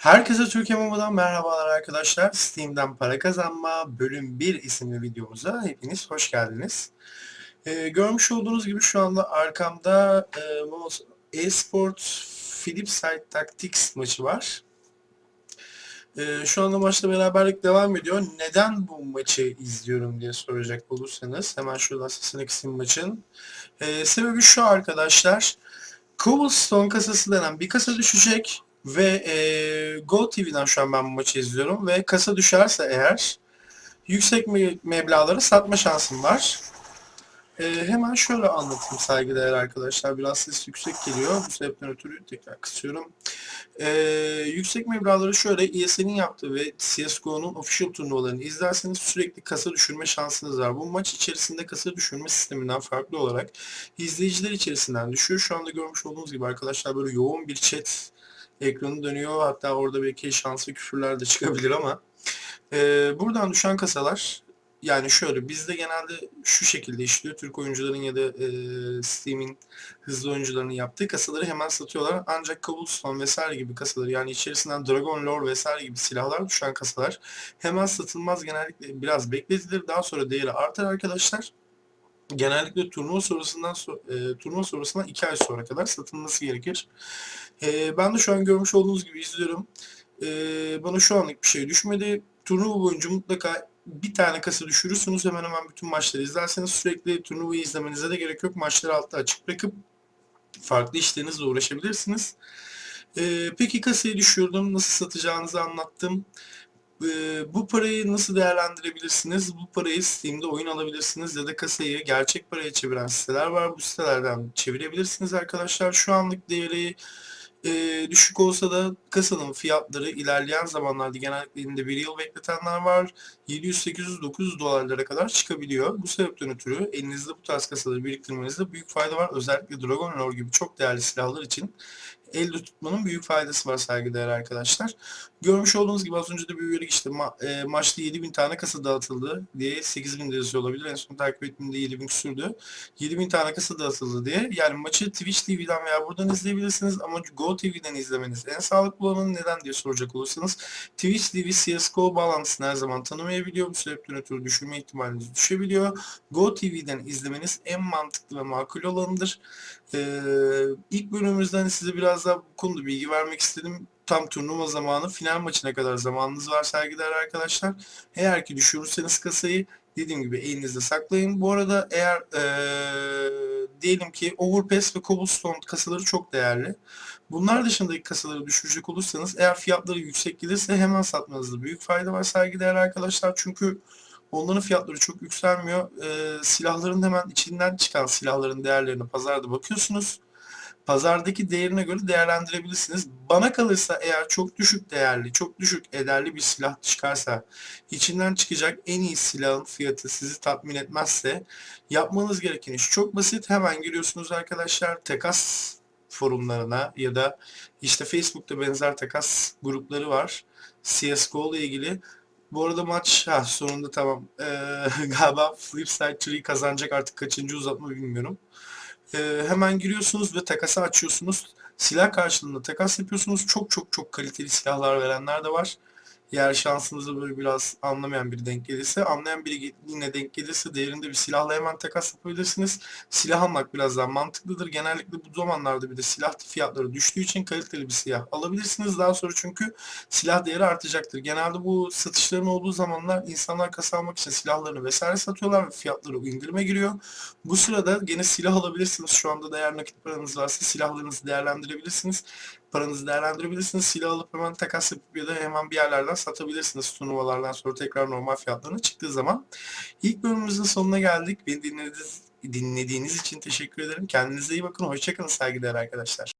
Herkese Türkiye Momo'dan merhabalar arkadaşlar. Steam'den para kazanma bölüm 1 isimli videomuza hepiniz hoş geldiniz. Ee, görmüş olduğunuz gibi şu anda arkamda e, Momo eSport Philipside Tactics maçı var. Ee, şu anda maçta beraberlik devam ediyor. Neden bu maçı izliyorum diye soracak olursanız hemen şuradan sesini kısayım maçın. Ee, sebebi şu arkadaşlar. Cobblestone kasası denen bir kasa düşecek ve e, Go TV'den şu an ben bu maçı izliyorum ve kasa düşerse eğer yüksek me- satma şansım var. E, hemen şöyle anlatayım saygıdeğer arkadaşlar. Biraz ses yüksek geliyor. Bu sebepten ötürü tekrar kısıyorum. E, yüksek meblağları şöyle ESL'in yaptığı ve CSGO'nun official turnuvalarını izlerseniz sürekli kasa düşürme şansınız var. Bu maç içerisinde kasa düşürme sisteminden farklı olarak izleyiciler içerisinden düşüyor. Şu anda görmüş olduğunuz gibi arkadaşlar böyle yoğun bir chat ekranı dönüyor. Hatta orada belki şanslı küfürler de çıkabilir ama e, buradan düşen kasalar yani şöyle bizde genelde şu şekilde işliyor. Türk oyuncuların ya da e, Steam'in hızlı oyuncularının yaptığı kasaları hemen satıyorlar. Ancak Cobblestone vesaire gibi kasaları yani içerisinden Dragon Lore vesaire gibi silahlar düşen kasalar hemen satılmaz. Genellikle biraz bekletilir. Daha sonra değeri artar arkadaşlar genellikle turnuva sonrasından so- e, turnuva sonrasından 2 ay sonra kadar satılması gerekir. E, ben de şu an görmüş olduğunuz gibi izliyorum. E, bana şu anlık bir şey düşmedi. Turnuva boyunca mutlaka bir tane kasa düşürürsünüz. Hemen hemen bütün maçları izlerseniz sürekli turnuvayı izlemenize de gerek yok. Maçları altta açık bırakıp farklı işlerinizle uğraşabilirsiniz. E, peki kasayı düşürdüm. Nasıl satacağınızı anlattım. Bu parayı nasıl değerlendirebilirsiniz? Bu parayı Steam'de oyun alabilirsiniz ya da kasayı gerçek paraya çeviren siteler var. Bu sitelerden çevirebilirsiniz arkadaşlar. Şu anlık değeri e, düşük olsa da kasanın fiyatları ilerleyen zamanlarda genellikle bir yıl bekletenler var. 700, 800, 900 dolarlara kadar çıkabiliyor. Bu sebepten ötürü elinizde bu tarz kasaları biriktirmenizde büyük fayda var. Özellikle Dragon Lore gibi çok değerli silahlar için elde tutmanın büyük faydası var saygıdeğer arkadaşlar. Görmüş olduğunuz gibi az önce de uyarı işte ma- e, maçta 7000 tane kasa dağıtıldı diye 8000 de yazıyor olabilir. En son takip ettiğimde 7000 küsürdü. 7000 tane kasa dağıtıldı diye. Yani maçı Twitch TV'den veya buradan izleyebilirsiniz ama Go TV'den izlemeniz en sağlıklı olanı neden diye soracak olursanız Twitch TV CSGO bağlantısını her zaman tanımayabiliyor. Bu sebepten ötürü düşürme ihtimaliniz düşebiliyor. Go TV'den izlemeniz en mantıklı ve makul olanıdır. Ee, ilk bölümümüzden size biraz daha bu konuda bilgi vermek istedim. Tam turnuva zamanı final maçına kadar zamanınız var sergiler arkadaşlar. Eğer ki düşürürseniz kasayı dediğim gibi elinizde saklayın. Bu arada eğer ee, diyelim ki Overpass ve Cobblestone kasaları çok değerli. Bunlar dışındaki kasaları düşürecek olursanız eğer fiyatları yüksek gelirse hemen satmanızda büyük fayda var sergiler arkadaşlar. Çünkü Onların fiyatları çok yükselmiyor. Ee, silahların hemen içinden çıkan silahların değerlerine pazarda bakıyorsunuz. Pazardaki değerine göre değerlendirebilirsiniz. Bana kalırsa eğer çok düşük değerli, çok düşük ederli bir silah çıkarsa, içinden çıkacak en iyi silahın fiyatı sizi tatmin etmezse yapmanız gereken iş çok basit. Hemen giriyorsunuz arkadaşlar takas forumlarına ya da işte Facebook'ta benzer takas grupları var. CSGO ile ilgili bu arada maç ha sonunda tamam. Ee, galiba Flipside 3 kazanacak artık kaçıncı uzatma bilmiyorum. Ee, hemen giriyorsunuz ve takası açıyorsunuz. Silah karşılığında takas yapıyorsunuz. Çok çok çok kaliteli silahlar verenler de var. Eğer şansınıza böyle biraz anlamayan biri denk gelirse, anlayan biri yine denk gelirse değerinde bir silahla hemen takas yapabilirsiniz. Silah almak biraz daha mantıklıdır. Genellikle bu zamanlarda bir de silah fiyatları düştüğü için kaliteli bir silah alabilirsiniz. Daha sonra çünkü silah değeri artacaktır. Genelde bu satışların olduğu zamanlar insanlar kasa almak için silahlarını vesaire satıyorlar ve fiyatları indirime giriyor. Bu sırada gene silah alabilirsiniz. Şu anda değer nakit paranız varsa silahlarınızı değerlendirebilirsiniz paranızı değerlendirebilirsiniz. Silah alıp hemen takas yapıp ya da hemen bir yerlerden satabilirsiniz turnuvalardan sonra tekrar normal fiyatlarına çıktığı zaman. İlk bölümümüzün sonuna geldik. Beni dinlediğiniz, dinlediğiniz için teşekkür ederim. Kendinize iyi bakın. Hoşçakalın saygıdeğer arkadaşlar.